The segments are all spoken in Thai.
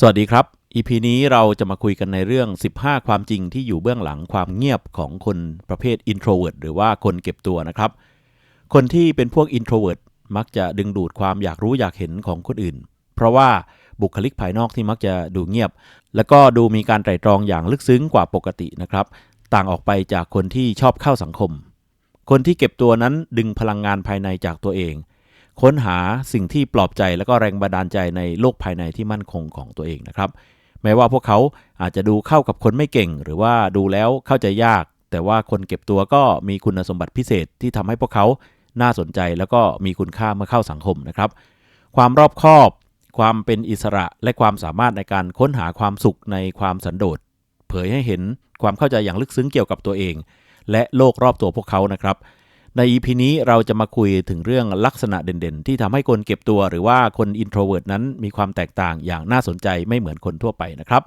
สวัสดีครับ EP นี้เราจะมาคุยกันในเรื่อง 15 ความจริงที่อยู่เบื้องหลังความเงียบของคนประเภท introvert หรือว่าคนเก็บตัวนะครับ คนที่เป็นพวก introvert มักจะดึงดูดความอยากรู้อยากเห็นของคนอื่น เพราะว่าบุคลิกภายนอกที่มักจะดูเงียบ แล้วก็ดูมีการไตร่ตรองอย่างลึกซึ้งกว่าปกตินะครับ ต่างออกไปจากคนที่ชอบเข้าสังคม คนที่เก็บตัวนั้นดึงพลังงานภายในจากตัวเอง ค้นหาสิ่งที่ปลอบใจและก็แรงบันดาลใจในโลกภายในที่มั่นคงของตัวเองนะครับ แม้ว่าพวกเขาอาจจะดูเข้ากับคนไม่เก่ง หรือว่าดูแล้วเข้าใจยาก แต่ว่าคนเก็บตัวก็มีคุณสมบัติพิเศษที่ทำให้พวกเขาน่าสนใจแล้วก็มีคุณค่าเมื่อเข้าสังคมนะครับ ความรอบคอบ ความเป็นอิสระและความสามารถในการค้นหาความสุขในความสันโดษ เผยให้เห็นความเข้าใจอย่างลึกซึ้งเกี่ยวกับตัวเอง และโลกรอบตัวพวกเขานะครับ ใน EP นี้เราจะมาคุยถึงเรื่องลักษณะเด่นๆ ที่ทำให้คนเก็บตัวหรือว่าคน introvert นั้นมีความแตกต่างอย่างน่าสนใจไม่เหมือนคนทั่วไปนะครับ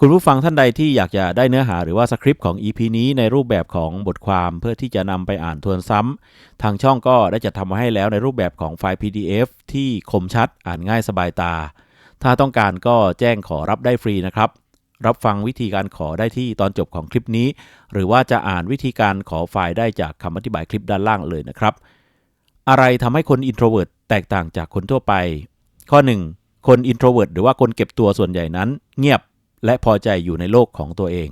คุณผู้ฟังท่านใดที่อยากจะได้เนื้อหาหรือว่าสคริปต์ของ EP นี้ในรูปแบบของบทความเพื่อที่จะนำไปอ่านทวนซ้ำทางช่องก็ได้จัดทำมาให้แล้วในรูปแบบของไฟล์ PDF ที่คมชัดอ่านง่ายสบายตา ถ้าต้องการก็แจ้งขอรับได้ฟรีนะครับ รับฟังวิธีการขอได้ที่ตอนจบของคลิปนี้ หรือว่าจะอ่านวิธีการขอไฟล์ได้จากคำอธิบายคลิปด้านล่างเลยนะครับ อะไรทำให้คน introvert แตกต่างจากคนทั่วไป ข้อ 1 คน introvert หรือว่าคนเก็บตัวส่วนใหญ่นั้น เงียบและพอใจอยู่ในโลกของตัวเอง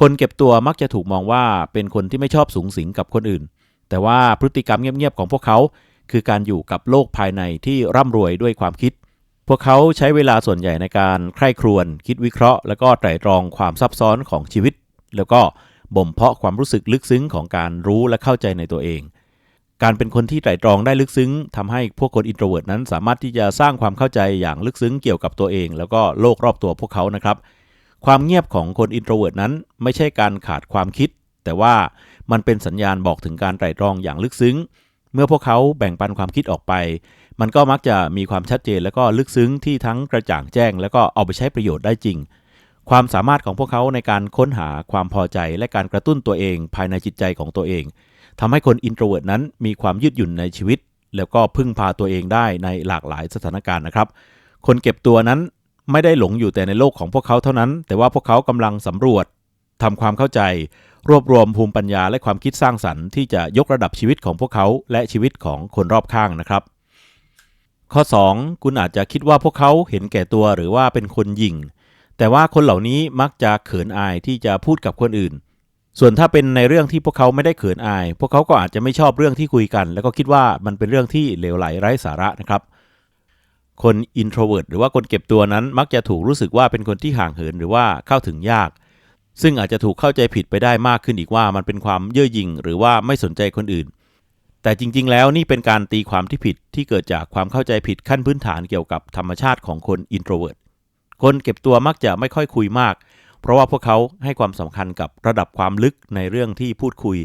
คนเก็บตัวมักจะถูกมองว่าเป็นคนที่ไม่ชอบสูงสิงกับคนอื่น แต่ว่าพฤติกรรมเงียบๆของพวกเขา คือการอยู่กับโลกภายในที่ร่ำรวยด้วยความคิด พวกเขาใช้เวลาส่วนใหญ่ในการใคร่ครวญคิดวิเคราะห์ แล้วก็ไตร่ตรองความซับซ้อนของชีวิต แล้วก็บ่มเพาะความรู้สึกลึกซึ้งของการรู้และเข้าใจในตัวเอง การเป็นคนที่ไตร่ตรองได้ลึกซึ้งทำให้พวกคน introvert นั้น สามารถที่จะสร้างความเข้าใจอย่างลึกซึ้งเกี่ยวกับตัวเอง แล้วก็โลกรอบตัวพวกเขานะครับ ความเงียบของคน introvert นั้น ไม่ใช่การขาดความคิด แต่ว่ามันเป็นสัญญาณบอกถึงการไตร่ตรองอย่างลึกซึ้ง เมื่อพวกเขาแบ่งปันความคิดออกไป มันก็มักจะมีความชัดเจน และก็ลึกซึ้งที่ทั้งกระจ่างแจ้ง แล้วก็เอาไปใช้ประโยชน์ได้จริง ความสามารถของพวกเขาในการค้นหาความพอใจและการกระตุ้นตัวเองภายในจิตใจของตัวเองทำให้คน introvert นั้นมีความยืดหยุ่นในชีวิต แล้วก็พึ่งพาตัวเองได้ในหลากหลายสถานการณ์นะครับ คนเก็บตัวนั้นไม่ได้หลงอยู่แต่ในโลกของพวกเขาเท่านั้น แต่ว่าพวกเขากำลังสำรวจทำความเข้าใจ รวบรวมภูมิปัญญาและความคิดสร้างสรรค์ที่จะยกระดับชีวิตของพวกเขา และชีวิตของคนรอบข้างนะครับ ข้อ 2 คุณอาจจะคิดว่าพวกเขาเห็นแก่ตัวหรือว่าเป็นคนหยิ่ง แต่ว่าคนเหล่านี้มักจะเขินอายที่จะพูดกับคนอื่น ส่วนถ้าเป็นในเรื่องที่พวกเขาไม่ได้เขินอาย พวกเขาก็อาจจะไม่ชอบเรื่องที่คุยกัน แล้วก็คิดว่ามันเป็นเรื่องที่เลวไหลไร้สาระนะครับคน introvert หรือว่าคนเก็บตัวนั้นมักจะถูกรู้สึกว่าเป็นคนที่ห่างเหินหรือว่าเข้าถึงยาก ซึ่งอาจจะถูกเข้าใจผิดไปได้มากขึ้นอีกว่ามันเป็นความเย่อหยิ่งหรือว่าไม่สนใจคนอื่น แต่จริง ๆ แล้วนี่เป็นการตีความที่ผิดที่เกิดจากความเข้าใจผิดขั้นพื้นฐานเกี่ยวกับธรรมชาติของคน introvert คนเก็บตัวมักจะไม่ค่อยคุยมาก เพราะว่าพวกเขาให้ความสำคัญกับระดับความลึกในเรื่องที่พูดคุย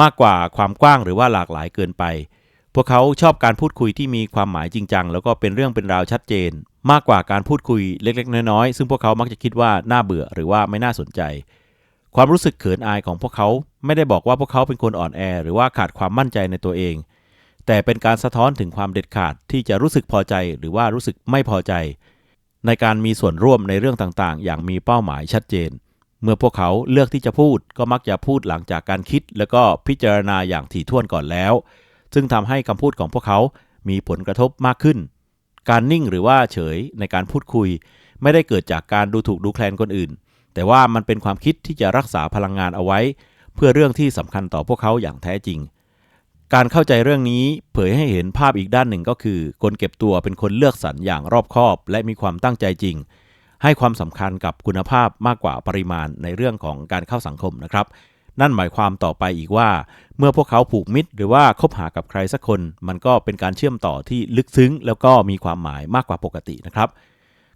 มากกว่าความกว้างหรือว่าหลากหลายเกินไป พวกเขาชอบการพูดคุยที่มีความหมายจริงจังแล้วก็เป็นเรื่องเป็นราวชัดเจน มากกว่าการพูดคุยเล็ก ๆ น้อยๆซึ่งพวกเขามักจะคิดว่าน่าเบื่อหรือว่าไม่น่าสนใจ ความรู้สึกเขินอายของพวกเขาไม่ได้บอกว่าพวกเขาเป็นคนอ่อนแอ หรือว่าขาดความมั่นใจในตัวเอง แต่เป็นการสะท้อนถึงความเด็ดขาดที่จะรู้สึกพอใจหรือว่ารู้สึกไม่พอใจ ในการมีส่วนร่วมในเรื่องต่างๆ อย่างมีเป้าหมายชัดเจน เมื่อพวกเขาเลือกที่จะพูดก็มักจะพูดหลังจากการคิด แล้วก็พิจารณาอย่างถี่ถ้วนก่อนแล้ว ซึ่งทำให้คำพูดของพวกเขา มีผลกระทบมากขึ้น การนิ่งหรือว่าเฉยในการพูดคุย ไม่ได้เกิดจากการดูถูกดูแคลนคนอื่น แต่ว่ามันเป็นความคิดที่จะรักษาพลังงานเอาไว้ เพื่อเรื่องที่สำคัญต่อพวกเขาอย่างแท้จริง การเข้าใจเรื่องนี้เผยให้เห็นภาพอีกด้านหนึ่งก็คือ คนเก็บตัวเป็นคนเลือกสรรอย่างรอบคอบ และมีความตั้งใจจริง ให้ความสำคัญกับคุณภาพมากกว่าปริมาณในเรื่องของการเข้าสังคมนะครับนั่นหมายความต่อไปอีกว่า เมื่อพวกเขาผูกมิตร หรือว่าคบหากับใครสักคน มันก็เป็นการเชื่อมต่อที่ลึกซึ้ง แล้วก็มีความหมายมากกว่าปกตินะครับ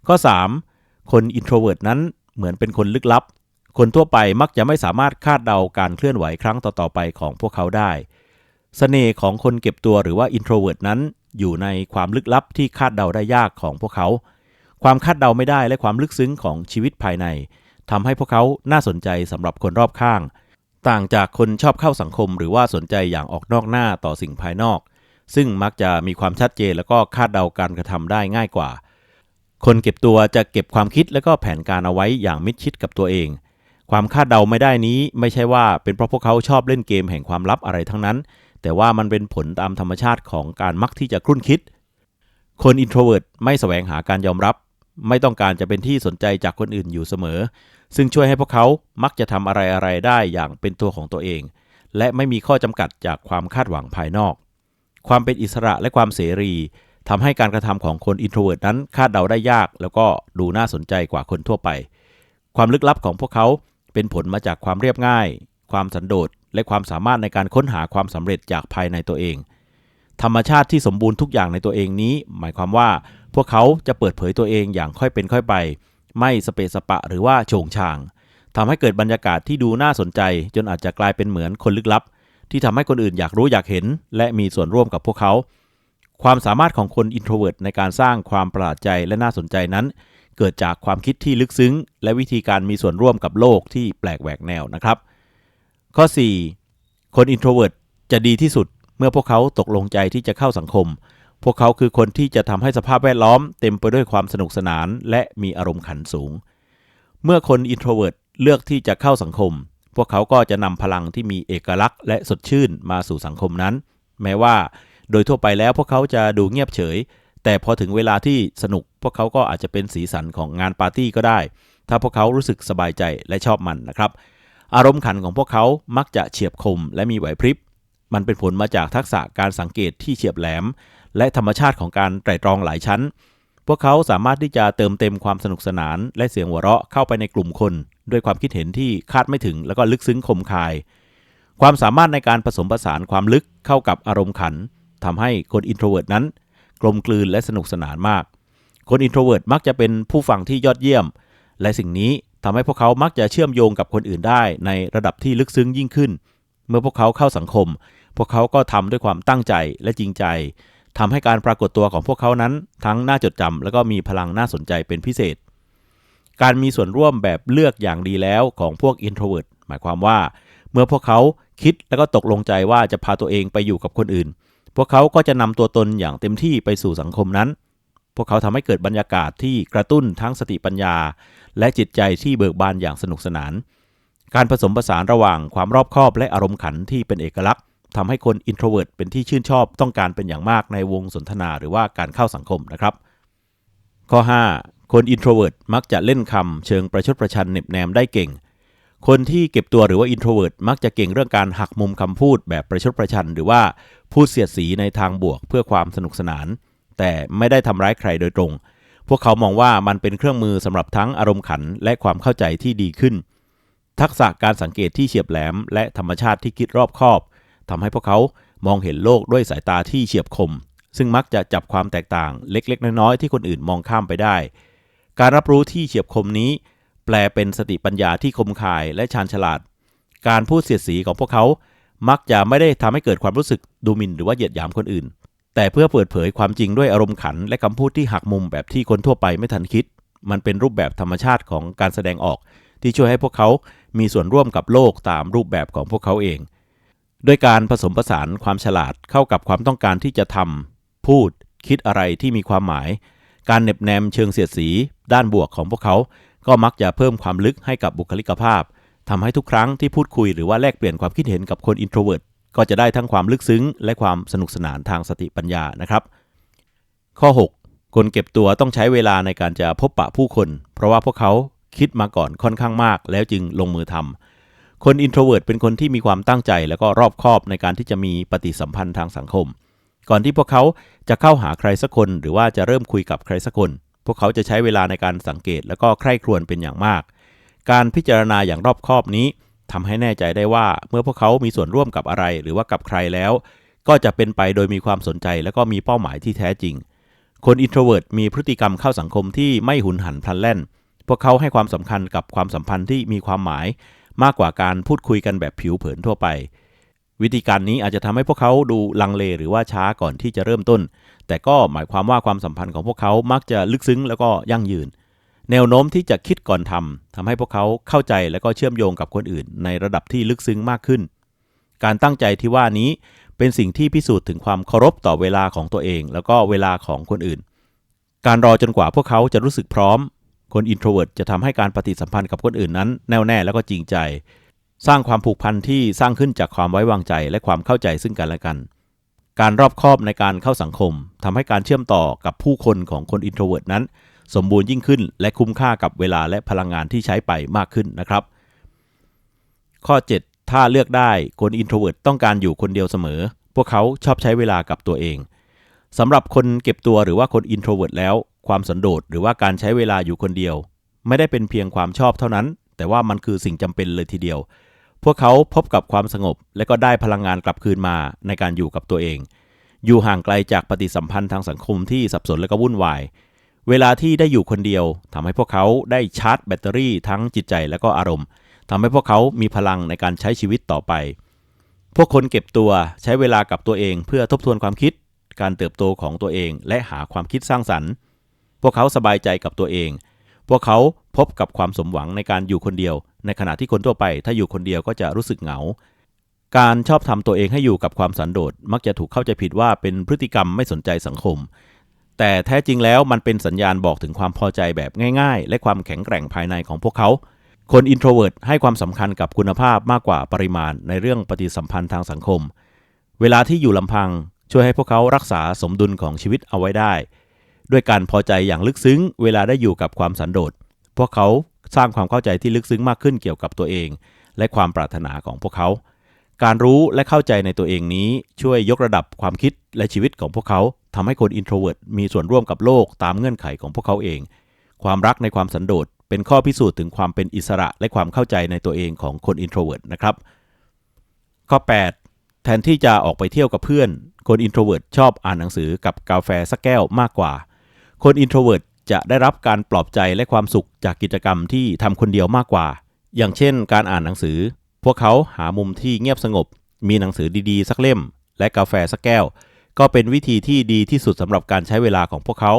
ข้อ 3 คน introvert นั้น เหมือนเป็นคนลึกลับ คนทั่วไปมักจะไม่สามารถคาดเดาการเคลื่อนไหวครั้งต่อๆไปของพวกเขาได้เสน่ห์ของคนเก็บตัวหรือว่า introvert นั้น อยู่ในความลึกลับที่คาดเดาได้ยากของพวกเขา ความคาดเดาไม่ได้และความลึกซึ้งของชีวิตภายในทำให้พวกเขาน่าสนใจสำหรับคนรอบข้าง ต่างจากคนชอบเข้าสังคม หรือว่าสนใจอย่างออกนอกหน้าต่อสิ่งภายนอก ซึ่งมักจะมีความชัดเจนแล้วก็คาดเดาการกระทำได้ง่ายกว่า คนเก็บตัวจะเก็บความคิดและก็แผนการเอาไว้อย่างมิดชิดกับตัวเอง ความคาดเดาไม่ได้นี้ไม่ใช่ว่าเป็นเพราะพวกเขาชอบเล่นเกมแห่งความลับอะไรทั้งนั้น แต่ว่ามันเป็นผลตามธรรมชาติของการมักที่จะครุ่นคิด คนอินโทรเวิร์ตไม่แสวงหาการยอมรับ ไม่ต้องการจะเป็นที่สนใจจากคนอื่นอยู่เสมอ ซึ่งช่วยให้พวกเขามักจะทำอะไรอะไรๆได้อย่างเป็นตัวของตัวเอง และไม่มีข้อจำกัดจากความคาดหวังภายนอก ความเป็นอิสระและความเสรี ทำให้การกระทำของคนอินโทรเวิร์ตนั้นคาดเดาได้ยาก แล้วก็ดูน่าสนใจกว่าคนทั่วไป ความลึกลับของพวกเขาเป็นผลมาจากความเรียบง่าย ความสันโดษ และความสามารถในการค้นหาความสำเร็จจากภายในตัวเอง ธรรมชาติที่สมบูรณ์ทุกอย่างในตัวเองนี้ หมายความว่า พวกเขาจะเปิดเผยตัวเองอย่างค่อยเป็นค่อยไป ไม่สเปสปะหรือว่าโฉงฉางทำให้เกิดบรรยากาศที่ดูน่าสนใจ จนอาจจะกลายเป็นเหมือนคนลึกลับ ที่ทำให้คนอื่นอยากรู้อยากเห็น และมีส่วนร่วมกับพวกเขา ความสามารถของคนอินโทรเวิร์ตในการสร้างความประหลาดใจและน่าสนใจนั้น เกิดจากความคิดที่ลึกซึ้ง และวิธีการมีส่วนร่วมกับโลกที่แปลกแหวกแนวนะครับ ข้อ 4 คนอินโทรเวิร์ตจะดีที่สุดเมื่อพวกเขาตกลงใจที่จะเข้าสังคม พวกเขาคือคนที่จะทำให้สภาพแวดล้อมเต็มไปด้วยความสนุกสนาน และมีอารมณ์ขันสูง เมื่อคนอินโทรเวิร์ตเลือกที่จะเข้าสังคม พวกเขาก็จะนำพลังที่มีเอกลักษณ์และสดชื่นมาสู่สังคมนั้น แม้ว่า โดยทั่วไปแล้วพวกเขาจะดูเงียบเฉย แต่พอถึงเวลาที่สนุก พวกเขาก็อาจจะเป็นสีสันของงานปาร์ตี้ก็ได้ ถ้าพวกเขารู้สึกสบายใจและชอบมันนะครับ อารมณ์ขันของพวกเขามักจะเฉียบคมและมีไหวพริบ มันเป็นผลมาจากทักษะการสังเกตที่เฉียบแหลม และธรรมชาติของการไตร่ตรองหลายชั้น พวกเขาสามารถที่จะเติมเต็มความสนุกสนาน และเสียงหัวเราะเข้าไปในกลุ่มคน ด้วยความคิดเห็นที่คาดไม่ถึง แล้วก็ลึกซึ้งคมคาย ความสามารถในการผสมผสานความลึกเข้ากับอารมณ์ขัน ทำให้คนอินโทรเวิร์ตนั้น กลมกลืนและสนุกสนานมาก คนอินโทรเวิร์ตมักจะเป็นผู้ฟังที่ยอดเยี่ยม และสิ่งนี้ทำให้พวกเขามักจะเชื่อมโยงกับคนอื่นได้ในระดับที่ลึกซึ้งยิ่งขึ้น เมื่อพวกเขาเข้าสังคม พวกเขาก็ทำด้วยความตั้งใจและจริงใจทำให้การปรากฏตัวของพวกเขานั้น ทั้งน่าจดจำและก็มีพลังน่าสนใจเป็นพิเศษ การมีส่วนร่วมแบบเลือกอย่างดีแล้วของพวก introvert หมายความว่า เมื่อพวกเขาคิดแล้วก็ตกลงใจว่าจะพาตัวเองไปอยู่กับคนอื่น พวกเขาก็จะนำตัวตนอย่างเต็มที่ไปสู่สังคมนั้น พวกเขาทำให้เกิดบรรยากาศที่กระตุ้นทั้งสติปัญญา และจิตใจที่เบิกบานอย่างสนุกสนาน การผสมผสานระหว่างความรอบคอบและอารมณ์ขันที่เป็นเอกลักษณ์ทำให้คน introvert เป็นที่ชื่นชอบต้องการเป็นอย่างมากในวงสนทนาหรือว่าการเข้าสังคมนะครับ ข้อ 5 คน introvert มักจะเล่นคำเชิงประชดประชันเน็บแนมได้เก่ง คนที่เก็บตัวหรือว่า introvert มักจะเก่งเรื่องการหักมุมคำพูดแบบประชดประชัน หรือว่าพูดเสียดสีในทางบวกเพื่อความสนุกสนาน แต่ไม่ได้ทำร้ายใครโดยตรง พวกเขามองว่ามันเป็นเครื่องมือสำหรับทั้งอารมณ์ขันและความเข้าใจที่ดีขึ้น ทักษะการสังเกตที่เฉียบแหลม และธรรมชาติที่คิดรอบคอบทำให้พวกเขามองเห็นโลกด้วยสายตาที่เฉียบคม ซึ่งมักจะจับความแตกต่างเล็กๆ น้อยๆที่คนอื่นมองข้ามไปได้ การรับรู้ที่เฉียบคมนี้ แปลเป็นสติปัญญาที่คมคายและชาญฉลาด การพูดเสียดสีของพวกเขา มักจะไม่ได้ทำให้เกิดความรู้สึกดูหมิ่นหรือว่าเหยียดหยามคนอื่น แต่เพื่อเปิดเผยความจริงด้วยอารมณ์ขัน และคำพูดที่หักมุมแบบที่คนทั่วไปไม่ทันคิด มันเป็นรูปแบบธรรมชาติของการแสดงออก ที่ช่วยให้พวกเขา มีส่วนร่วมกับโลกตามรูปแบบของพวกเขาเองด้วยการผสมผสานความฉลาดเข้ากับความต้องการที่จะทำพูด คิดอะไรที่มีความหมาย การเน็บแนมเชิงเสียดสี ด้านบวกของพวกเขา ก็มักจะเพิ่มความลึกให้กับบุคลิกภาพทำให้ทุกครั้งที่พูดคุยหรือว่าแลกเปลี่ยนความคิดเห็นกับคนอินโทรเวิร์ตก็จะได้ทั้งความลึกซึ้ง และความสนุกสนานทางสติปัญญานะครับ ข้อ 6 คนเก็บตัวต้องใช้เวลาในการจะพบปะผู้คน เพราะว่าพวกเขาคิดมาก่อนค่อนข้างมาก แล้วจึงลงมือทำคนอินโทรเวิร์ตเป็นคนที่มีความตั้งใจ แล้วก็รอบคอบในการที่จะมีปฏิสัมพันธ์ทางสังคม ก่อนที่พวกเขาจะเข้าหาใครสักคน หรือว่าจะเริ่มคุยกับใครสักคน วกเขาจะใช้เวลาในการสังเกต แล้วก็ใคร่ครวญเป็นอย่างมาก การพิจารณาอย่างรอบคอบนี้ทำให้แน่ใจได้ว่าเมื่อพวกเขามีส่วนร่วมกับอะไร หรือว่ากับใครแล้ว ก็จะเป็นไปโดยมีความสนใจ แล้วก็มีเป้าหมายที่แท้จริง คนอินโทรเวิร์ตมีพฤติกรรมเข้าสังคมที่ไม่หุนหันพลันแล่น พวกเขาให้ความสำคัญกับความสัมพันธ์ที่มีความหมาย มากกว่าการพูดคุยกันแบบผิวเผินทั่วไป วิธีการนี้อาจจะทำให้พวกเขาดูลังเลหรือว่าช้าก่อนที่จะเริ่มต้น แต่ก็หมายความว่าความสัมพันธ์ของพวกเขามักจะลึกซึ้งแล้วก็ยั่งยืน แนวโน้มที่จะคิดก่อนทำทำให้พวกเขาเข้าใจและก็เชื่อมโยงกับคนอื่น ในระดับที่ลึกซึ้งมากขึ้น การตั้งใจที่ว่านี้เป็นสิ่งที่พิสูจน์ถึงความเคารพต่อเวลาของตัวเอง แล้วก็เวลาของคนอื่น การรอจนกว่าพวกเขาจะรู้สึกพร้อม คน introvert จะทำให้การปฏิสัมพันธ์กับคนอื่นนั้นแน่วแน่แล้วก็จริงใจ สร้างความผูกพันที่สร้างขึ้นจากความไว้วางใจและความเข้าใจซึ่งกันและกัน การรอบคอบในการเข้าสังคมทำให้การเชื่อมต่อกับผู้คนของคน introvert นั้น สมบูรณ์ยิ่งขึ้น และคุ้มค่ากับเวลาและพลังงานที่ใช้ไปมากขึ้นนะครับ ข้อ 7 ถ้าเลือกได้คน introvert ต้องการอยู่คนเดียวเสมอ พวกเขาชอบใช้เวลากับตัวเองสำหรับคนเก็บตัวหรือว่าคน introvert แล้ว ความสันโดษหรือว่าการใช้เวลาอยู่คนเดียว ไม่ได้เป็นเพียงความชอบเท่านั้น แต่ว่ามันคือสิ่งจำเป็นเลยทีเดียว พวกเขาพบกับความสงบและก็ได้พลังงานกลับคืนมาในการอยู่กับตัวเอง อยู่ห่างไกลจากปฏิสัมพันธ์ทางสังคมที่สับสนและก็วุ่นวาย เวลาที่ได้อยู่คนเดียวทำให้พวกเขาได้ชาร์จแบตเตอรี่ทั้งจิตใจและก็อารมณ์ทำให้พวกเขามีพลังในการใช้ชีวิตต่อไป พวกคนเก็บตัวใช้เวลากับตัวเองเพื่อทบทวนความคิด การเติบโตของตัวเองและหาความคิดสร้างสรรค์ พวกเขาสบายใจกับตัวเอง พวกเขาพบกับความสมหวังในการอยู่คนเดียว ในขณะที่คนทั่วไปถ้าอยู่คนเดียวก็จะรู้สึกเหงา การชอบทำตัวเองให้อยู่กับความสันโดษมักจะถูกเข้าใจผิดว่าเป็นพฤติกรรมไม่สนใจสังคม แต่แท้จริงแล้วมันเป็นสัญญาณบอกถึงความพอใจแบบง่าย ๆ และความแข็งแกร่งภายในของพวกเขา คน introvert ให้ความสำคัญกับคุณภาพมากกว่าปริมาณในเรื่องปฏิสัมพันธ์ทางสังคม เวลาที่อยู่ลำพังช่วยให้พวกเขารักษาสมดุลของชีวิตเอาไว้ได้ ด้วยการพอใจอย่างลึกซึ้ง เวลาได้อยู่กับความสันโดษ พวกเขา สร้างความเข้าใจที่ลึกซึ้งมากขึ้นเกี่ยวกับตัวเอง และความปรารถนาของพวกเขา การรู้และเข้าใจในตัวเองนี้ช่วยยกระดับความคิดและชีวิตของพวกเขาทำให้คน introvert มีส่วนร่วมกับโลกตามเงื่อนไขของพวกเขาเอง ความรักในความสันโดษเป็นข้อพิสูจน์ถึงความเป็นอิสระและความเข้าใจในตัวเองของคน introvert นะครับ ข้อ 8 แทนที่จะออกไปเที่ยวกับเพื่อน คน introvert ชอบอ่านหนังสือกับกาแฟสักแก้วมากกว่า คน introvert จะได้รับการปลอบใจและความสุขจากกิจกรรมที่ทำคนเดียวมากกว่า อย่างเช่น การอ่านหนังสือ พวกเขาหามุมที่เงียบสงบ มีหนังสือดีๆ สักเล่ม และกาแฟสักแก้ว ก็เป็นวิธีที่ดีที่สุดสำหรับการใช้เวลาของพวกเขา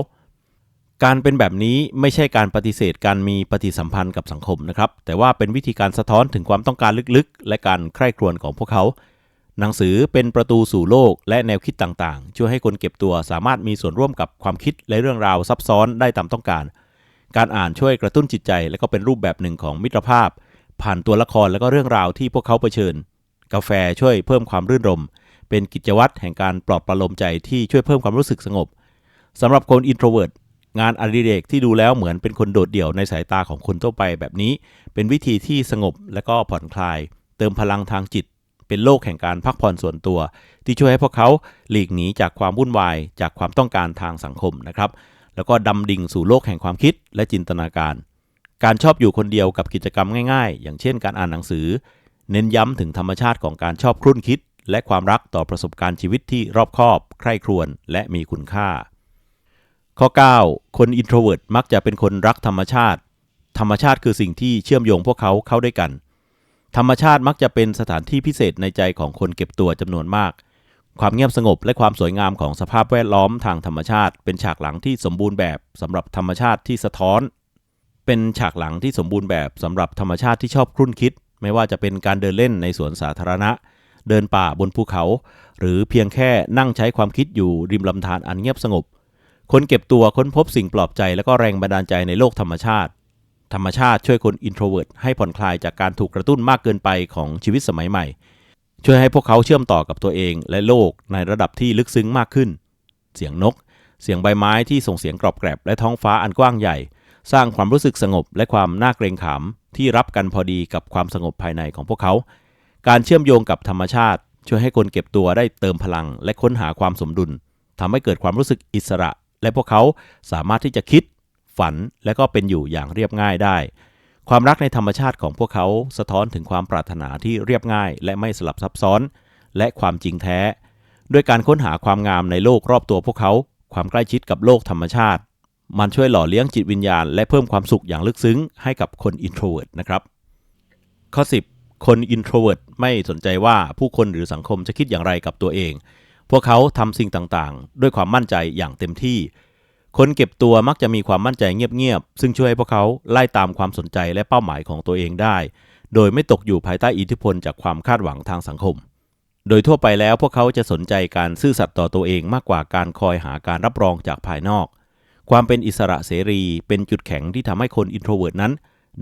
การเป็นแบบนี้ไม่ใช่การปฏิเสธการมีปฏิสัมพันธ์กับสังคมนะครับ แต่ว่าเป็นวิธีการสะท้อนถึงความต้องการลึกๆ และการใคร่ครวญของพวกเขา หนังสือเป็นประตูสู่โลกและแนวคิดต่างๆ ช่วยให้คนเก็บตัวสามารถมีส่วนร่วมกับความคิดและเรื่องราวซับซ้อนได้ตามต้องการ การอ่านช่วยกระตุ้นจิตใจ และก็เป็นรูปแบบหนึ่งของมิตรภาพ ผ่านตัวละครและก็เรื่องราวที่พวกเขาเผชิญ กาแฟช่วยเพิ่มความรื่นรม เป็นกิจวัตรแห่งการปลอบประโลมใจที่ช่วยเพิ่มความรู้สึกสงบสำหรับคน introvert งานอดิเรกที่ดูแล้วเหมือนเป็นคนโดดเดี่ยวในสายตาของคนทั่วไปแบบนี้ เป็นวิธีที่สงบและก็ผ่อนคลาย เติมพลังทางจิต เป็นโลกแห่งการพักผ่อนส่วนตัว ที่ช่วยให้พวกเขาหลีกหนีจากความวุ่นวาย จากความต้องการทางสังคมนะครับ แล้วก็ดำดิ่งสู่โลกแห่งความคิดและจินตนาการ การชอบอยู่คนเดียวกับกิจกรรมง่ายๆ อย่างเช่นการอ่านหนังสือ เน้นย้ำถึงธรรมชาติของการชอบครุ่นคิด และความรักต่อประสบการณ์ชีวิตที่รอบคอบ ใคร่ครวญและมีคุณค่า ข้อ 9 คน introvert มักจะเป็นคนรักธรรมชาติ ธรรมชาติคือสิ่งที่เชื่อมโยงพวกเขาเข้าด้วยกัน ธรรมชาติมักจะเป็นสถานที่พิเศษในใจของคนเก็บตัวจำนวนมาก ความเงียบสงบและความสวยงามของสภาพแวดล้อมทางธรรมชาติ เป็นฉากหลังที่สมบูรณ์แบบสำหรับธรรมชาติที่สะท้อน เป็นฉากหลังที่สมบูรณ์แบบสำหรับธรรมชาติที่ชอบครุ่นคิด ไม่ว่าจะเป็นการเดินเล่นในสวนสาธารณะ เดินป่าบนภูเขา หรือเพียงแค่นั่งใช้ความคิดอยู่ริมลำธารอันเงียบสงบ คนเก็บตัวค้นพบสิ่งปลอบใจและก็แรงบันดาลใจในโลกธรรมชาติ ธรรมชาติช่วยคน introvert ให้ผ่อนคลายจากการถูกกระตุ้นมากเกินไปของชีวิตสมัยใหม่ ช่วยให้พวกเขาเชื่อมต่อกับตัวเองและโลกในระดับที่ลึกซึ้งมากขึ้น เสียงนก เสียงใบไม้ที่ส่งเสียงกรอบแกรบและท้องฟ้าอันกว้างใหญ่ สร้างความรู้สึกสงบและความน่าเกรงขามที่รับกันพอดีกับความสงบภายในของพวกเขา การเชื่อมโยงกับธรรมชาติ ช่วยให้คนเก็บตัวได้เติมพลังและค้นหาความสมดุลทำให้เกิดความรู้สึกอิสระ และพวกเขาสามารถที่จะคิด ฝันและก็เป็นอยู่อย่างเรียบง่ายได้ ความรักในธรรมชาติของพวกเขาสะท้อนถึงความปรารถนาที่เรียบง่าย และไม่สลับซับซ้อน และความจริงแท้ ด้วยการค้นหาความงามในโลกรอบตัวพวกเขา ความใกล้ชิดกับโลกธรรมชาติ มันช่วยหล่อเลี้ยงจิตวิญญาณ และเพิ่มความสุขอย่างลึกซึ้งให้กับคน introvert นะครับข้อ 10 คน introvert ไม่สนใจว่าผู้คนหรือสังคมจะคิดอย่างไรกับตัวเอง พวกเขาทำสิ่งต่างๆ ด้วยความมั่นใจอย่างเต็มที่ คนเก็บตัวมักจะมีความมั่นใจเงียบๆ ซึ่งช่วยให้พวกเขาไล่ตามความสนใจและเป้าหมายของตัวเองได้ โดยไม่ตกอยู่ภายใต้อิทธิพลจากความคาดหวังทางสังคม โดยทั่วไปแล้วพวกเขาจะสนใจการซื่อสัตย์ต่อตัวเองมากกว่าการคอยหาการรับรองจากภายนอก ความเป็นอิสระเสรีเป็นจุดแข็งที่ทำให้คนอินโทรเวิร์ตนั้น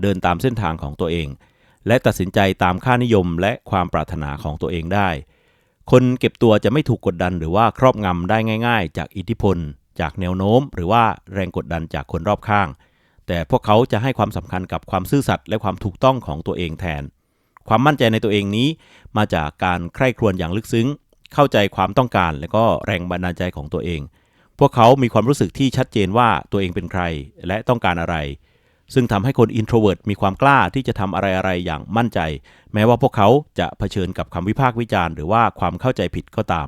เดินตามเส้นทางของตัวเอง และตัดสินใจตามค่านิยมและความปรารถนาของตัวเองได้ คนเก็บตัวจะไม่ถูกกดดันหรือว่าครอบงำได้ง่าย ๆ จากอิทธิพล จากแนวโน้ม หรือว่าแรงกดดันจากคนรอบข้าง แต่พวกเขาจะให้ความสำคัญกับความซื่อสัตย์และความถูกต้องของตัวเองแทน ความมั่นใจในตัวเองนี้ มาจากการใคร่ครวญอย่างลึกซึ้ง เข้าใจความต้องการ และก็แรงบันดาลใจของตัวเอง พวกเขามีความรู้สึกที่ชัดเจนว่าตัวเองเป็นใครและต้องการอะไร ซึ่งทำให้คนอินโทรเวิร์ตมีความกล้าที่จะทำอะไรๆอย่างมั่นใจ แม้ว่าพวกเขาจะเผชิญกับคำวิพากษ์วิจารณ์หรือว่าความเข้าใจผิดก็ตาม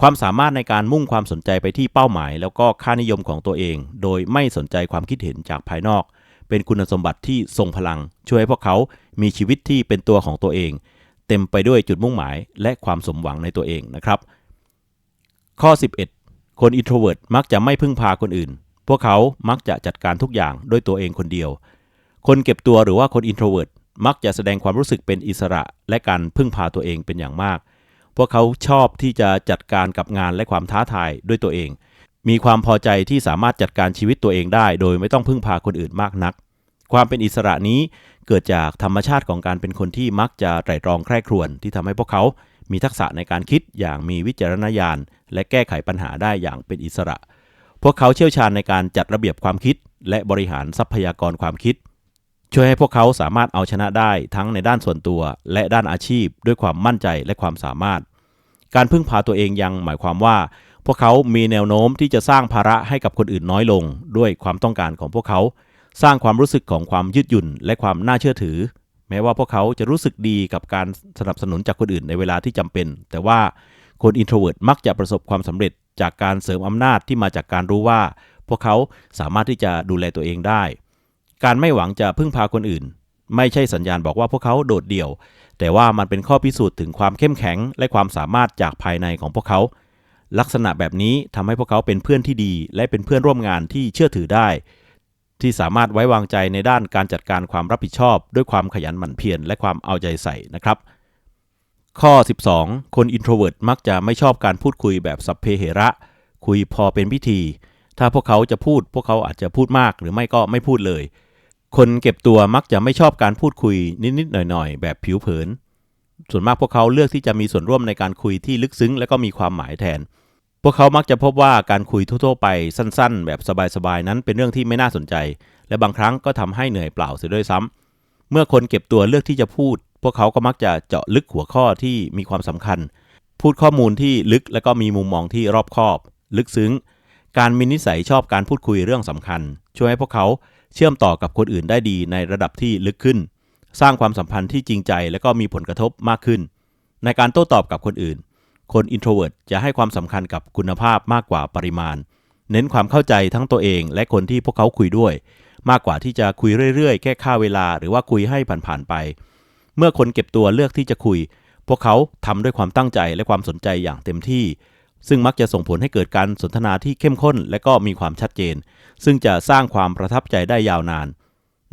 ความสามารถในการมุ่งความสนใจไปที่เป้าหมาย แล้วก็ค่านิยมของตัวเอง โดยไม่สนใจความคิดเห็นจากภายนอก เป็นคุณสมบัติที่ทรงพลัง ช่วยให้พวกเขามีชีวิตที่เป็นตัวของตัวเอง เต็มไปด้วยจุดมุ่งหมาย และความสมหวังในตัวเองนะครับ ข้อ 11 คนอินโทรเวิร์ตมักจะไม่พึ่งพาคนอื่น พวกเขามักจะจัดการทุกอย่างด้วยตัวเองคนเดียว คนเก็บตัวหรือว่าคนอินโทรเวิร์ตมักจะแสดงความรู้สึกเป็นอิสระ และการพึ่งพาตัวเองเป็นอย่างมาก พวกเขาชอบที่จะจัดการกับงานและความท้าทายด้วยตัวเอง มีความพอใจที่สามารถจัดการชีวิตตัวเองได้ โดยไม่ต้องพึ่งพาคนอื่นมากนัก ความเป็นอิสระนี้เกิดจากธรรมชาติของการเป็นคนที่มักจะไตร่ตรองใคร่ครวญที่ทำให้พวกเขามีทักษะในการคิดอย่างมีวิจารณญาณ และแก้ไขปัญหาได้อย่างเป็นอิสระ พวกเขาเชี่ยวชาญในการจัดระเบียบความคิด และบริหารทรัพยากรความคิด ช่วยให้พวกเขาสามารถเอาชนะได้ทั้งในด้านส่วนตัว และด้านอาชีพ ด้วยความมั่นใจและความสามารถ การพึ่งพาตัวเองยังหมายความว่า พวกเขามีแนวโน้มที่จะสร้างภาระให้กับคนอื่นน้อยลง ด้วยความต้องการของพวกเขา สร้างความรู้สึกของความยืดหยุ่น และความน่าเชื่อถือ แม้ว่าพวกเขาจะรู้สึกดีกับการสนับสนุนจากคนอื่นในเวลาที่จำเป็น แต่ว่าคนอินโทรเวิร์ตมักจะประสบความสำเร็จจากการเสริมอำนาจที่มาจากการรู้ว่า พวกเขาสามารถที่จะดูแลตัวเองได้ การไม่หวังจะพึ่งพาคนอื่น ไม่ใช่สัญญาณบอกว่าพวกเขาโดดเดี่ยว แต่ว่ามันเป็นข้อพิสูจน์ถึงความเข้มแข็ง และความสามารถจากภายในของพวกเขา ลักษณะแบบนี้ทำให้พวกเขาเป็นเพื่อนที่ดี และเป็นเพื่อนร่วมงานที่เชื่อถือได้ ที่สามารถไว้วางใจในด้านการจัดการความรับผิดชอบ ด้วยความขยันหมั่นเพียรและความเอาใจใส่นะครับข้อ 12 คนอินโทรเวิร์ตมักจะไม่ชอบการพูดคุยแบบสัพเพเหระ คุยพอเป็นพิธี ถ้าพวกเขาจะพูด พวกเขาอาจจะพูดมากหรือไม่ก็ไม่พูดเลย คนเก็บตัวมักจะไม่ชอบการพูดคุยนิดๆหน่อยๆ แบบผิวเผิน ส่วนมากพวกเขาเลือกที่จะมีส่วนร่วมในการคุยที่ลึกซึ้ง และก็มีความหมายแทน พวกเขามักจะพบว่าการคุยทั่วๆไปสั้นๆ แบบสบายๆนั้นเป็นเรื่องที่ไม่น่าสนใจ และบางครั้งก็ทำให้เหนื่อยเปล่าเสียด้วยซ้ำเมื่อคนเก็บตัวเลือกที่จะพูด พวกเขาก็มักจะเจาะลึกหัวข้อที่มีความสำคัญ พูดข้อมูลที่ลึกและก็มีมุมมองที่รอบคอบ ลึกซึ้ง การมีนิสัยชอบการพูดคุยเรื่องสำคัญ ช่วยให้พวกเขา เชื่อมต่อกับคนอื่นได้ดีในระดับที่ลึกขึ้น สร้างความสัมพันธ์ที่จริงใจ และก็มีผลกระทบมากขึ้น ในการโต้ตอบกับคนอื่น คนอินโทรเวิร์ตจะให้ความสำคัญกับคุณภาพมากกว่าปริมาณ เน้นความเข้าใจทั้งตัวเองและคนที่พวกเขาคุยด้วย มากกว่าที่จะคุยเรื่อยๆ แค่ค่าเวลาหรือว่าคุยให้ผ่านๆไป เมื่อคนเก็บตัวเลือกที่จะคุย พวกเขาทำด้วยความตั้งใจและความสนใจอย่างเต็มที่ ซึ่งมักจะส่งผลให้เกิดการสนทนาที่เข้มข้นและก็มีความชัดเจน ซึ่งจะสร้างความประทับใจได้ยาวนาน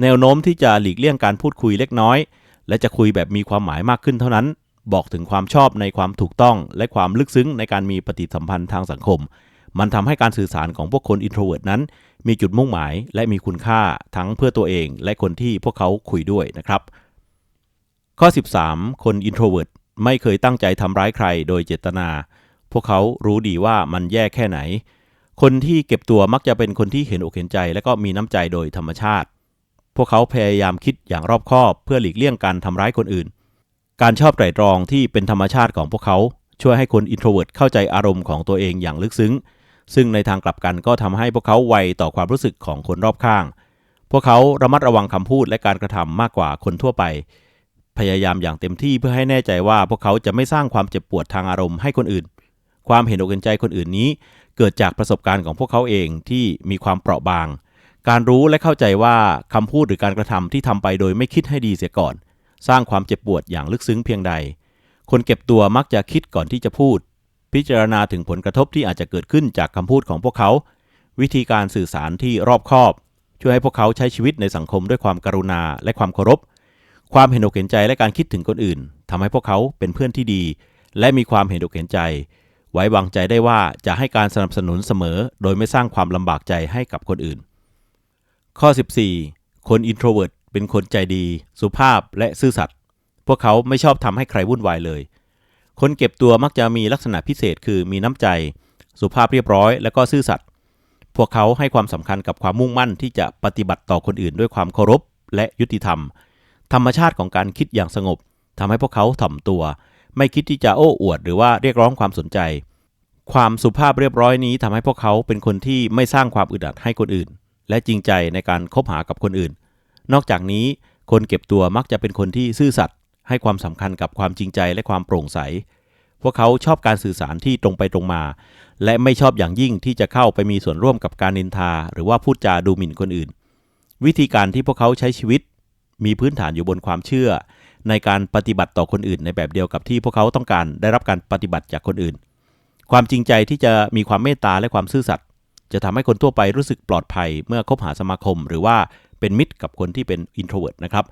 แนวโน้มที่จะหลีกเลี่ยงการพูดคุยเล็กน้อย และจะคุยแบบมีความหมายมากขึ้นเท่านั้น บอกถึงความชอบในความถูกต้อง และความลึกซึ้งในการมีปฏิสัมพันธ์ทางสังคม มันทำให้การสื่อสารของพวกคนอินโทรเวิร์ตนั้น มีจุดมุ่งหมายและมีคุณค่าทั้งเพื่อตัวเอง และคนที่พวกเขาคุยด้วยนะครับ ข้อ 13 คนอินโทรเวิร์ตไม่เคยตั้งใจทำร้ายใครโดยเจตนา พวกเขารู้ดีว่ามันแย่แค่ไหน คนที่เก็บตัวมักจะเป็นคนที่เห็นอกเห็นใจ และก็มีน้ำใจโดยธรรมชาติ พวกเขาพยายามคิดอย่างรอบคอบ เพื่อหลีกเลี่ยงการทำร้ายคนอื่น การชอบไตร่ตรองที่เป็นธรรมชาติของพวกเขา ช่วยให้คนอินโทรเวิร์ตเข้าใจอารมณ์ของตัวเองอย่างลึกซึ้ง ซึ่งในทางกลับกันก็ทำให้พวกเขาไวต่อความรู้สึกของคนรอบข้าง พวกเขาระมัดระวังคำพูดและการกระทำมากกว่าคนทั่วไปพยายามอย่างเต็มที่เพื่อให้แน่ใจว่าพวกเขาจะไม่สร้างความเจ็บปวดทางอารมณ์ให้คนอื่น ความเห็นอกเห็นใจคนอื่นนี้ เกิดจากประสบการณ์ของพวกเขาเองที่มีความเปราะบาง การรู้และเข้าใจว่าคำพูดหรือการกระทำที่ทำไปโดยไม่คิดให้ดีเสียก่อน สร้างความเจ็บปวดอย่างลึกซึ้งเพียงใด คนเก็บตัวมักจะคิดก่อนที่จะพูด พิจารณาถึงผลกระทบที่อาจจะเกิดขึ้นจากคำพูดของพวกเขา วิธีการสื่อสารที่รอบคอบ ช่วยให้พวกเขาใช้ชีวิตในสังคมด้วยความกรุณาและความเคารพความเห็นอกเห็นใจและการคิดถึงคนอื่นทำให้พวกเขาเป็นเพื่อนที่ดี และมีความเห็นอกเห็นใจ ไว้วางใจได้ว่าจะให้การสนับสนุนเสมอ โดยไม่สร้างความลำบากใจให้กับคนอื่น ข้อ 14 คน introvert เป็นคนใจดี สุภาพและซื่อสัตย์พวกเขาไม่ชอบทำให้ใครวุ่นวายเลย คนเก็บตัวมักจะมีลักษณะพิเศษคือมีน้ำใจ สุภาพเรียบร้อย และก็ซื่อสัตย์พวกเขาให้ความสำคัญกับความมุ่งมั่นที่จะปฏิบัติต่อคนอื่นด้วยความเคารพและยุติธรรม ธรรมชาติของการคิดอย่างสงบทำให้พวกเขาถ่อมตัว ไม่คิดที่จะโอ้อวด หรือว่าเรียกร้องความสนใจ ความสุภาพเรียบร้อยนี้ทำให้พวกเขาเป็นคนที่ไม่สร้างความอึดอัดให้คนอื่น และจริงใจในการคบหากับคนอื่น นอกจากนี้คนเก็บตัวมักจะเป็นคนที่ซื่อสัตย์ให้ความสำคัญกับความจริงใจและความโปร่งใส พวกเขาชอบการสื่อสารที่ตรงไปตรงมา และไม่ชอบอย่างยิ่งที่จะเข้าไปมีส่วนร่วมกับการนินทา หรือว่าพูดจาดูหมิ่นคนอื่น วิธีการที่พวกเขาใช้ชีวิต มีพื้นฐานอยู่บนความเชื่อ ในการปฏิบัติต่อคนอื่นในแบบเดียวกับที่พวกเขาต้องการได้รับการปฏิบัติจากคนอื่น ความจริงใจที่จะมีความเมตตาและความซื่อสัตย์จะทำให้คนทั่วไปรู้สึกปลอดภัยเมื่อคบหาสมาคม หรือว่าเป็นมิตรกับคนที่เป็น introvert นะครับ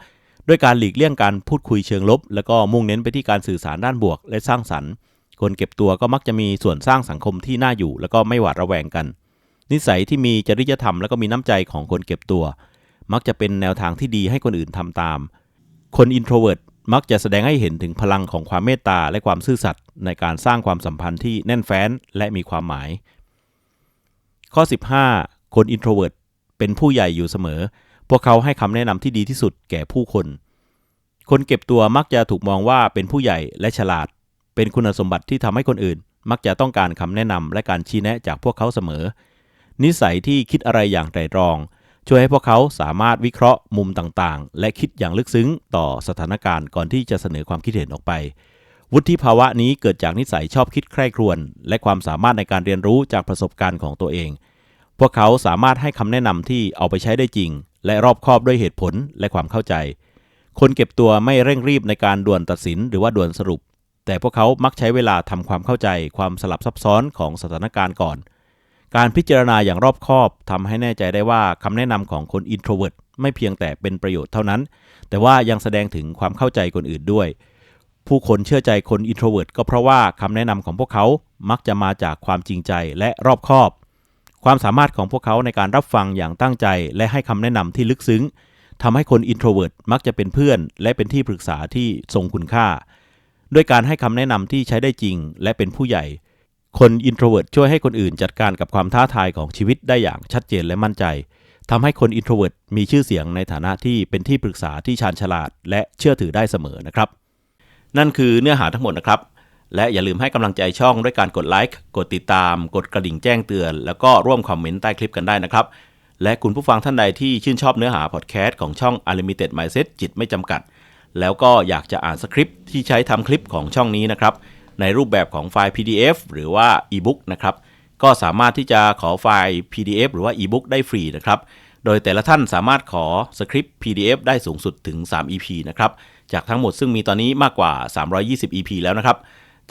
ด้วยการหลีกเลี่ยงการพูดคุยเชิงลบ แล้วก็มุ่งเน้นไปที่การสื่อสารด้านบวก และสร้างสรรค์ คนเก็บตัวก็มักจะมีส่วนสร้างสังคมที่น่าอยู่ แล้วก็ไม่หวาดระแวงกัน นิสัยที่มีจริยธรรมแล้วก็มีน้ำใจของคนเก็บตัว มักจะเป็นแนวทางที่ดีให้คนอื่นทำตาม คน introvert มักจะแสดงให้เห็นถึงพลังของความเมตตาและความซื่อสัตย์ในการสร้างความสัมพันธ์ที่แน่นแฟ้นและมีความหมาย ข้อ 15 คน introvert เป็นผู้ใหญ่อยู่เสมอ พวกเขาให้คำแนะนำที่ดีที่สุดแก่ผู้คน คนเก็บตัวมักจะถูกมองว่าเป็นผู้ใหญ่และฉลาด เป็นคุณสมบัติที่ทำให้คนอื่น มักจะต้องการคำแนะนำและการชี้แนะจากพวกเขาเสมอ นิสัยที่คิดอะไรอย่างไตรตรอง ช่วยให้พวกเขาสามารถวิเคราะห์มุมต่างๆ และคิดอย่างลึกซึ้งต่อสถานการณ์ก่อนที่จะเสนอความคิดเห็นออกไป วุฒิภาวะนี้เกิดจากนิสัยชอบคิดใคร่ครวญและความสามารถในการเรียนรู้จากประสบการณ์ของตัวเอง พวกเขาสามารถให้คำแนะนำที่เอาไปใช้ได้จริง และรอบคอบด้วยเหตุผลและความเข้าใจ คนเก็บตัวไม่เร่งรีบในการด่วนตัดสินหรือว่าด่วนสรุป แต่พวกเขามักใช้เวลาทำความเข้าใจความสลับซับซ้อนของสถานการณ์ก่อน การพิจารณาอย่างรอบคอบทำให้แน่ใจได้ว่าคำแนะนำของคน introvert ไม่เพียงแต่เป็นประโยชน์เท่านั้น แต่ว่ายังแสดงถึงความเข้าใจคนอื่นด้วย ผู้คนเชื่อใจคน introvert ก็เพราะว่าคำแนะนำของพวกเขามักจะมาจากความจริงใจและรอบคอบ ความสามารถของพวกเขาในการรับฟังอย่างตั้งใจ และให้คำแนะนำที่ลึกซึ้งทำให้คน introvert มักจะเป็นเพื่อน และเป็นที่ปรึกษาที่ทรงคุณค่า ด้วยการให้คำแนะนำที่ใช้ได้จริง และเป็นผู้ใหญ่ คน introvert ช่วยให้คนอื่นจัดการกับความท้าทายของชีวิตได้อย่างชัดเจนและมั่นใจทำให้คน introvert มีชื่อเสียงในฐานะที่เป็นที่ปรึกษาที่ชาญฉลาด และเชื่อถือได้เสมอนะครับ นั่นคือเนื้อหาทั้งหมดนะครับ และอย่าลืมให้กำลังใจช่องด้วยการกดไลค์กดติดตาม กดกระดิ่งแจ้งเตือน แล้วก็ร่วมคอมเมนต์ใต้คลิปกันได้นะครับและคุณผู้ฟังท่านใดที่ชื่นชอบเนื้อหาพอดแคสต์ของช่อง Unlimited Mindset จิตไม่จำกัด แล้วก็อยากจะอ่านสคริปต์ที่ใช้ทำคลิปของช่องนี้นะครับ ในรูปแบบของไฟล์ PDF หรือว่า e-book นะครับ ก็สามารถที่จะขอไฟล์ PDF หรือว่า e-book ได้ฟรีนะครับ โดยแต่ละท่านสามารถขอสคริปต์ PDF ได้สูงสุดถึง 3 EP นะครับ จากทั้งหมดซึ่งมีตอนนี้มากกว่า 320 EP แล้วนะครับ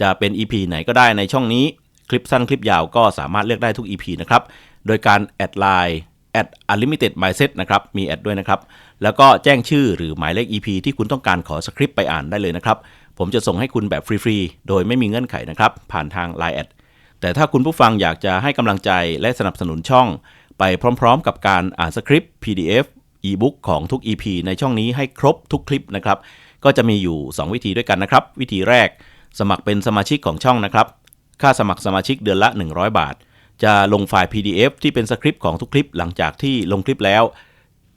จะเป็น EP ไหนก็ได้ในช่องนี้ คลิปสั้นคลิปยาวก็สามารถเลือกได้ทุก EP นะครับ โดยการแอดไลน์แอด unlimited mindset นะครับ มีแอดด้วยนะครับ แล้วก็แจ้งชื่อหรือหมายเลข EP ที่คุณต้องการขอสคริปต์ไปอ่านได้เลยนะครับ ผมจะส่งให้คุณแบบฟรีๆ โดยไม่มีเงื่อนไขนะครับ ผ่านทาง Line แอดแต่ถ้าคุณผู้ฟังอยากจะให้กำลังใจและสนับสนุนช่อง ไปพร้อมๆ กับการอ่านสคริปต์ PDF e-book ของทุก EP ในช่องนี้ให้ครบทุกคลิปนะครับ ก็จะมีอยู่ 2 วิธีด้วยกันนะครับ วิธีแรก สมัครเป็นสมาชิกของช่องนะครับ ค่าสมัครสมาชิกเดือนละ 100 บาท จะลงไฟล์ PDF ที่เป็นสคริปต์ของทุกคลิปหลังจากที่ลงคลิปแล้ว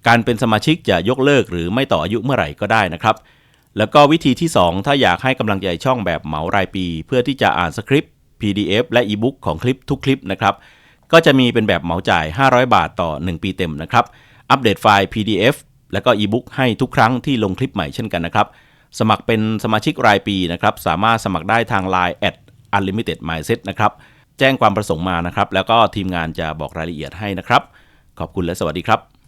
การเป็นสมาชิกจะยกเลิกหรือไม่ต่ออายุเมื่อไหร่ก็ได้นะครับ แล้วก็วิธีที่ 2 ถ้าอยากให้กำลังใจช่องแบบเหมารายปี เพื่อที่จะอ่านสคริปต์ PDF และ e-book ของคลิปทุกคลิปนะครับ ก็จะมีเป็นแบบเหมาจ่าย 500 บาทต่อ 1 ปีเต็มนะครับ อัปเดตไฟล์ PDF และก็ e-book ให้ทุกครั้งที่ลงคลิปใหม่เช่นกันนะครับ สมัครเป็นสมาชิกรายปีนะครับ สามารถสมัครได้ทาง Line at unlimited mindset นะครับ แจ้งความประสงค์มานะครับ แล้วก็ทีมงานจะบอกรายละเอียดให้นะครับ ขอบคุณและสวัสดีครับ